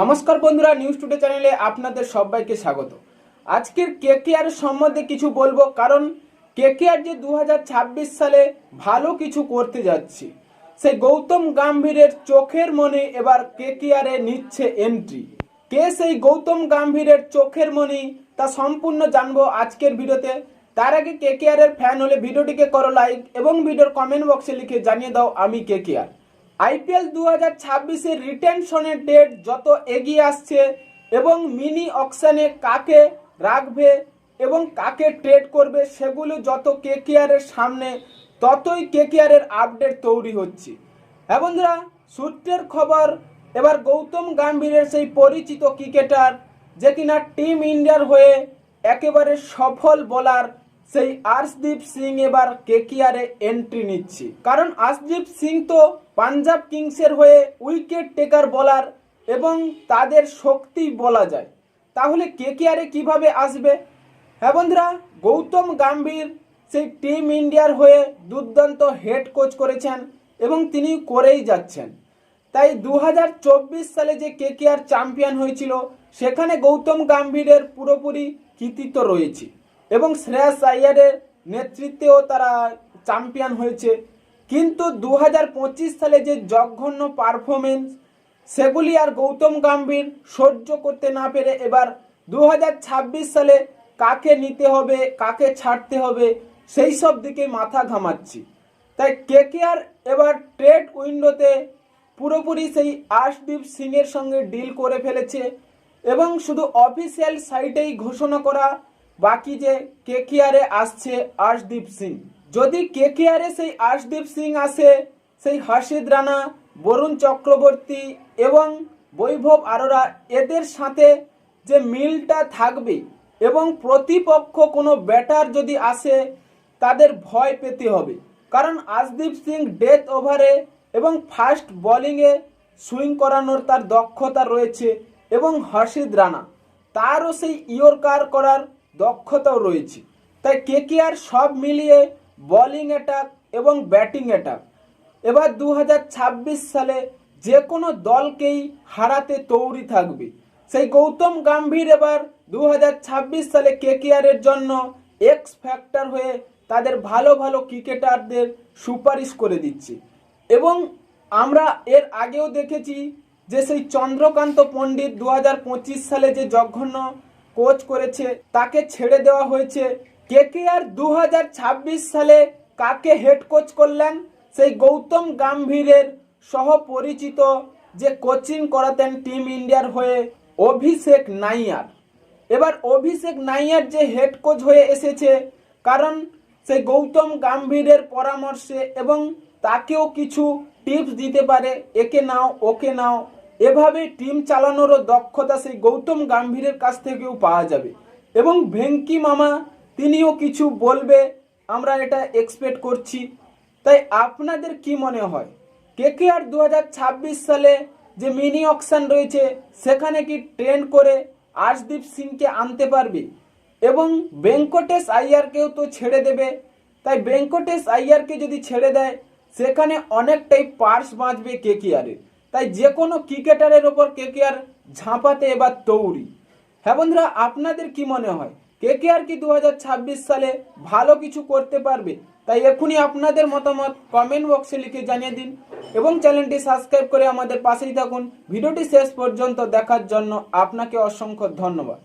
নমস্কার বন্ধুরা news today চ্যানেলে আপনাদের সবাইকে স্বাগত। আজকের কেকেআর সম্বন্ধে কিছু বলব, কারণ কে কেকেআর যে দু হাজার ছাব্বিশ সালে ভালো কিছু করতে যাচ্ছে, সেই গৌতম গাম্ভীরের চোখের মনে এবার কেকেআরে নিচ্ছে এন্ট্রি কে সেই গৌতম গাম্ভীরের চোখের মনি তা সম্পূর্ণ জানব আজকের ভিডিওতে। তার আগে কেকেআর এর ফ্যান হলে ভিডিওটিকে করো লাইক এবং ভিডিওর কমেন্ট বক্সে লিখে জানিয়ে দাও, আমি কে কেকেআর আইপিএল দু হাজার ছাব্বিশের রিটেনশনের ডেট যত এগিয়ে আসছে এবং মিনি অকশানে কাকে রাখবে এবং কাকে ট্রেড করবে সেগুলো যত কেকেআরের সামনে, ততই কেকেআরের আপডেট তৈরি হচ্ছে। হ্যাঁ বন্ধুরা, সূত্রের খবর, এবার গৌতম গাম্ভীরের সেই পরিচিত ক্রিকেটার যে কিনা টিম ইন্ডিয়ার হয়ে একেবারে সফল বোলার সেই আর্শদীপ সিং এবার কেকিআরে এন্ট্রি নিচ্ছে। কারণ আর্শদীপ সিং তো পাঞ্জাব কিংসের হয়ে উইকেট টেকার বোলার এবং তাদের শক্তি বলা যায়। তাহলে কেকিআরে কীভাবে আসবে? হ্যাঁ বন্ধুরা, গৌতম গাম্ভীর সেই টিম ইন্ডিয়ার হয়ে দুর্দান্ত হেড কোচ করেছেন এবং তিনি করেই যাচ্ছেন। তাই দু হাজার চব্বিশ সালে যে কেকেআর চ্যাম্পিয়ন হয়েছিল, সেখানে গৌতম গাম্ভীরের পুরোপুরি কৃতিত্ব রয়েছে। এবং শ্রেয়াস আইয়ারের নেতৃত্বেও তারা চ্যাম্পিয়ন হয়েছে। কিন্তু দু হাজার পঁচিশ সালে যে জঘন্য পারফরমেন্স সেগুলি আর গৌতম গাম্ভীর সহ্য করতে না পেরে এবার দু হাজার ছাব্বিশ সালে কাকে নিতে হবে, কাকে ছাড়তে হবে, সেই সব দিকে মাথা ঘামাচ্ছি। তাই কেকেআর এবার ট্রেড উইন্ডোতে পুরোপুরি সেই আশদীপ সিং এর সঙ্গে ডিল করে ফেলেছে এবং শুধু অফিসিয়াল সাইটেই ঘোষণা করা বাকি যে কেকেআরে আসছে আশদীপ সিং। যদি কেকেআরে সেই আশদীপ সিং আসে, সেই হাসিদ রানা, বরুণ চক্রবর্তী এবং বৈভব আরোরা, এদের সাথে যে মিলটা থাকবে এবং প্রতিপক্ষ কোনো ব্যাটার যদি আসে, তাদের ভয় পেতে হবে। কারণ আশদীপ সিং ডেথ ওভারে এবং ফাস্ট বোলিংয়ে সুইং করানোর তার দক্ষতা রয়েছে এবং হর্ষিদ রানা। তারও সেই ইয়র্কার করার দক্ষতাও রয়েছে। তাই কে কে আর সব মিলিয়ে বোলিং অ্যাটাক এবং ব্যাটিং অ্যাটাক। এবার দু হাজার ছাব্বিশ সালে যে কোনো দলকেই হারাতে তৈরি থাকবে। সেই গৌতম গাম্ভীর এবার দু হাজার ছাব্বিশ সালে কে কেকেআরের জন্য এক্স ফ্যাক্টর হয়ে তাদের ভালো ভালো ক্রিকেটারদের সুপারিশ করে দিচ্ছে। এবং আমরা এর আগেও দেখেছি যে সেই চন্দ্রকান্ত পণ্ডিত দু হাজার পঁচিশ সালে যে জঘন্য কোচ করেছে, তাকে ছেড়ে দেওয়া হয়েছে। কে কেকেআর দু সালে কাকে হেড কোচ করলেন? সেই গৌতম গাম্ভীরের সহ পরিচিত যে কোচিং করাতেন টিম ইন্ডিয়ার হয়ে অভিষেক নাইয়ার। এবার অভিষেক নাইয়ার যে হেড কোচ হয়ে এসেছে, কারণ সেই গৌতম গাম্ভীরের পরামর্শে এবং তাকেও কিছু টিপস দিতে পারে, একে নাও, ওকে নাও। এভাবে টিম চালানোরও দক্ষতা সেই গৌতম গাম্ভীরের কাছ থেকেও পাওয়া যাবে। এবং ভেঙ্কি মামা, তিনিও কিছু বলবে, আমরা এটা এক্সপেক্ট করছি। তাই আপনাদের কি মনে হয়? কে কে আর দু হাজার ছাব্বিশ সালে যে মিনি অকশন রয়েছে, সেখানে কি ট্রেন্ড করে আশদীপ সিংকে আনতে পারবে? এবং ভেঙ্কটেশ আইয়ারকেও তো ছেড়ে দেবে। তাই ভেঙ্কটেশ আইয়ারকে যদি ছেড়ে দেয়, সেখানে অনেকটাই পার্স বাঁচবে কেকেআরের। তাই যে কোনো ক্রিকেটারের ওপর কে কে আর ঝাঁপাতে এবার তৌরি হ্যাঁ বন্ধুরা, আপনাদের কি মনে হয় কে কে আর কি দু হাজার ছাব্বিশ সালে ভালো কিছু করতে পারবে? তাই এখনই আপনাদের মতামত কমেন্ট বক্সে লিখে জানিয়ে দিন এবং চ্যানেলটি সাবস্ক্রাইব করে আমাদের পাশেই থাকুন। ভিডিওটি শেষ পর্যন্ত দেখার জন্য আপনাকে অসংখ্য ধন্যবাদ।